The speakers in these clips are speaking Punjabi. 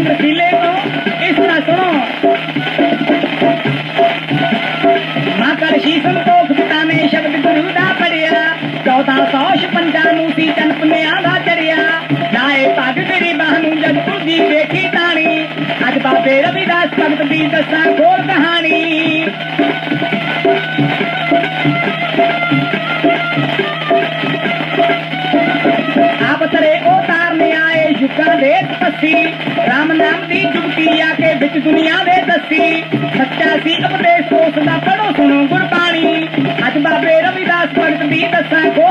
ਗੁਰੂ ਨਾਨਕ ਸਿੰਘ ਰਸੀਲੇ ਤੋਂ ਇਸ ਤਰ੍ਹਾਂ ਸੁਣੋ। ਮਾਂ ਕਰ ਸ਼ੀਸਮ ਕੋਖ ਪਿਤਾ ਨੇ ਸ਼ਬਦ ਗੁਰੂ ਦਾ ਪੜਿਆ ਚੌਦਾਂ ਸੌ ਛਪੰਜਾ ਨੂੰ ਸੀ ਚੰਨ ਪੁੰਨਿਆਂ ਦਾ ਚੜਿਆ ਲਾਏ ਪੱਗ ਤੇਰੀ ਬਾਹ ਨੂੰ ਜਦ ਤੁਰਦੀ ਵੇਖੀ ਤਾਣੀ। ਅੱਜ ਬਾਬੇ ਰਵਿਦਾਸ ਭਗਤ ਦੀ ਦੱਸਾਂ ਖੋਲ ਕਹਾਣੀ। ਆਪ ਤਰੇ ਉਹ ਤਾਰਨੇ ਆਏ ਜੁਗਤੀ ਆ ਕੇ ਵਿੱਚ ਦੁਨੀਆ ਦੇ ਦੱਸੀ। ਸੱਚਾ ਸੀ ਉਪਦੇਸ਼ ਉਸ ਦਾ ਪੜੋ ਸੁਣੋ ਗੁਰਬਾਣੀ। ਅੱਜ ਬਾਬੇ ਰਵਿਦਾਸ ਭਗਤ ਦੀ ਦੱਸਾਂ ਖੋਲ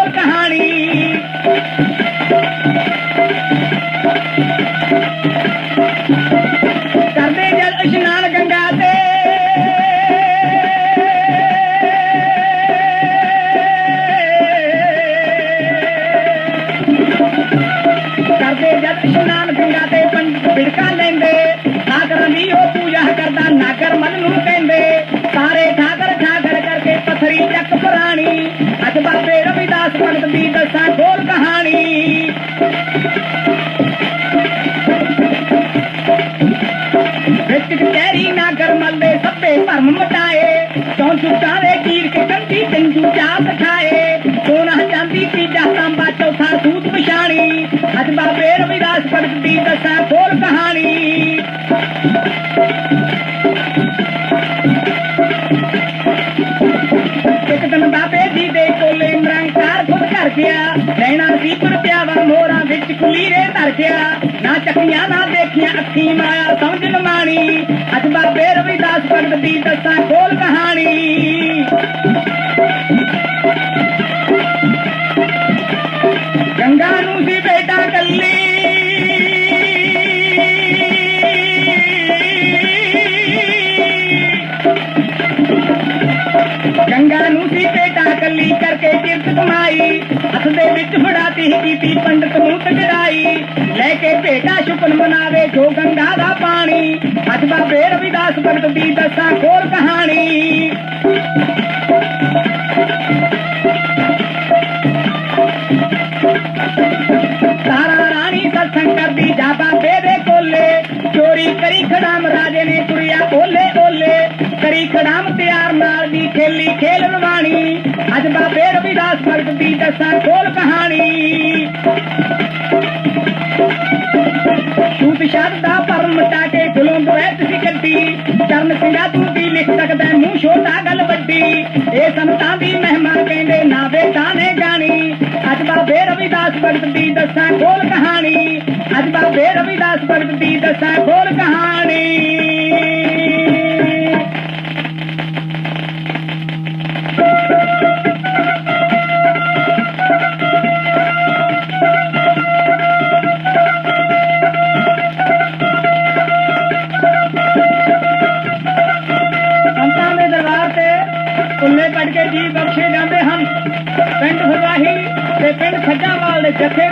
ਭਗਤ ਦੀ ਦੱਸਾਂ ਕਚਹਿਰੀ ਨਾਗਰ ਮੱਲ ਦੇ ਸੱਭੇ ਭਰਮ ਮਟਾਏ। ਚੌਂ ਚੁੱਕਾਂ ਦੇ ਕੇ ਕੰਦੀ ਪਿੰਜੂ ਚਾਪ ਖਾਏ ਸੋਨਾ ਚਾਂਦੀ ਤੀਜਾ ਤਾਂਬਾ ਚੌਥਾ ਸੂਤ ਪਛਾਣੀ। ਅੱਜ ਬਾਬੇ ਰਵਿਦਾਸ ਭਗਤ ਦੱਸਾਂ ਖੋਲ ਕਹਾਣੀ। ਧਰ ਗਿਆ। ਲੈਣਾ ਸੀ ਪਰ ਪਿਆਵਾ ਮੋਰਾਂ ਵਿੱਚ ਕੁਲੀਰੇ ਧਰ ਗਿਆ। ਨਾ ਚੱਕੀਆਂ, ਨਾ ਦੇਖੀਆਂ ਅੱਖੀ ਮਾਇਆ ਸਮਝ ਨ ਮਾਣੀ। ਅੱਜ ਬਾਬੇ ਰਵਿਦਾਸ ਭਗਤ ਦੀ ਦੱਸਾਂ ਖੋਲ ਕਹਾਣੀ। ਵਿੱਚ ਕੀਤੀ ਪੰਡਤ ਨੂੰ ਤਗੜਾਈ ਲੈ ਕੇ ਭੇਟਾ ਸ਼ੁਕਨ ਮਨਾਵੇ ਜੋ ਗੰਗਾ ਦਾ ਪਾਣੀ। ਅੱਜ ਬਾਬੇ ਰਵਿਦਾਸ ਭਗਤ ਦੀ ਦੱਸਾਂ ਖੋਲ ਕਹਾਣੀ। ਤਾਰਾ ਰਾਣੀ ਸਤਸੰਗ ਕਰਦੀ ਜਾ ਬਾਬੇ ਦੇ ਕੋਲੇ। ਚੋਰੀ ਕਰੀ ਖੜਾਮ ਰਾਜੇ ਨੇ ਕੁੜੀਆ ਓਲੇ ਓਲੇ ਕਰੀ ਖੜਾਮ ਤਿਆਰ ਨਾਲ ਦੀ ਖੇਲੀ ਖੇਲ ਰਵਾਣੀ ਅੱਜ ਬਾਬੇ ਰਵਿਦਾਸ ਭਗਤ ਦੀ ਦੱਸਾਂ ਇਹ ਸੰਤਾਂ ਦੀ ਮਹਿਮਾ ਕਹਿੰਦੇ ਨਾ ਵੇਦਾਂ ਨੇ ਜਾਣੀ। ਅੱਜ ਬਾਬੇ ਰਵਿਦਾਸ ਭਗਤ ਦੀ ਦੱਸਾਂ ਖੋਲ ਕਹਾਣੀ। ਅੱਜ ਬਾਬੇ ਰਵਿਦਾਸ ਭਗਤ ਦੀ ਦੱਸਾਂ ਖੋਲ ਕਹਾਣੀ। ਕਰਦੇ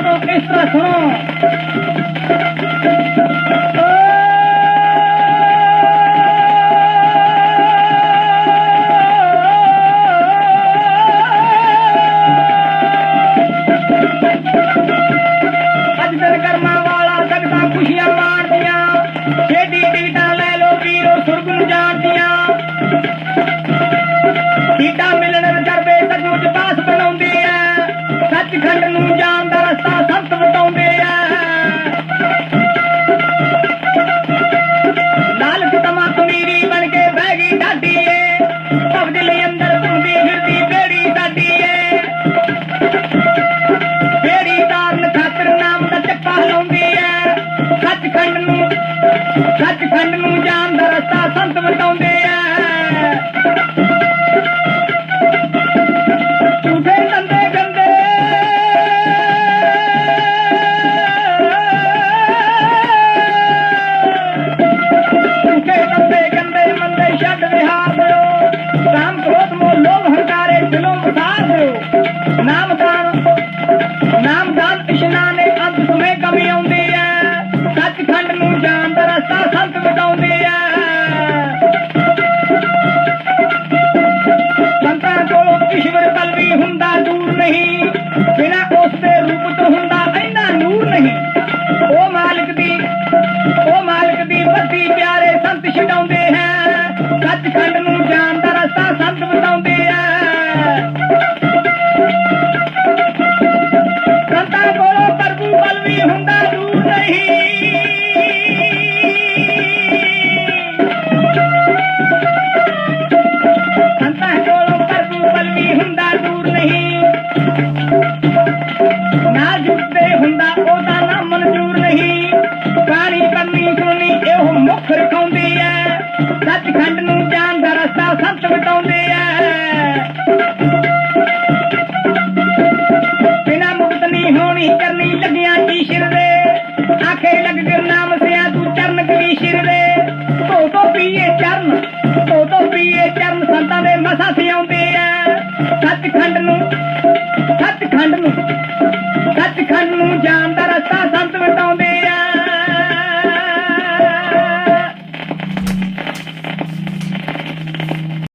ਸੱਚਮੁੱਚ ਪਾਸ ਬਣਾਉਂਦੇ ਆ। ਸੱਚਖੰਡ ਨੂੰ ਮੈਨੂੰ ਜਾਣ ਦਾ ਰਸਤਾ ਸੰਤ ਬਤਾਉਂਦੇ ਐ ਨਾਮਦਾਨ ਇਸ਼ਨਾਨ ਨੇ ਅੰਤ ਸਮੇਂ ਕਮੀ ਆਉਂਦੀ ਐ। ਸੱਚਖੰਡ ਨੂੰ ਜਾ ਵਟਾਉਂਦੇ ਐ ਹੋਣੀ ਕਰਨੀ ਲੱਗਿਆ ਜੀ ਆਖੇ ਲੱਗ ਤੂੰ ਚਰਨ ਕਵੀ ਸ਼ਿਰ ਦੇ ਤੋ ਪੀਏ ਚਰਨ ਤੋ ਪੀਏ ਚਰਨ, ਸੰਤਾਂ ਦੇ ਮਸਾ ਸਿਆਉਂਦੇ ਐ ਸੱਚਖੰਡ ਨੂੰ ਸੱਚਖੰਡ ਨੂੰ ਸੱਚਖੰਡ ਨੂੰ ਜਾਣ ਦਾ ਰਸਤਾ ਸੰਤ ਵਟਾਉਂਦੇ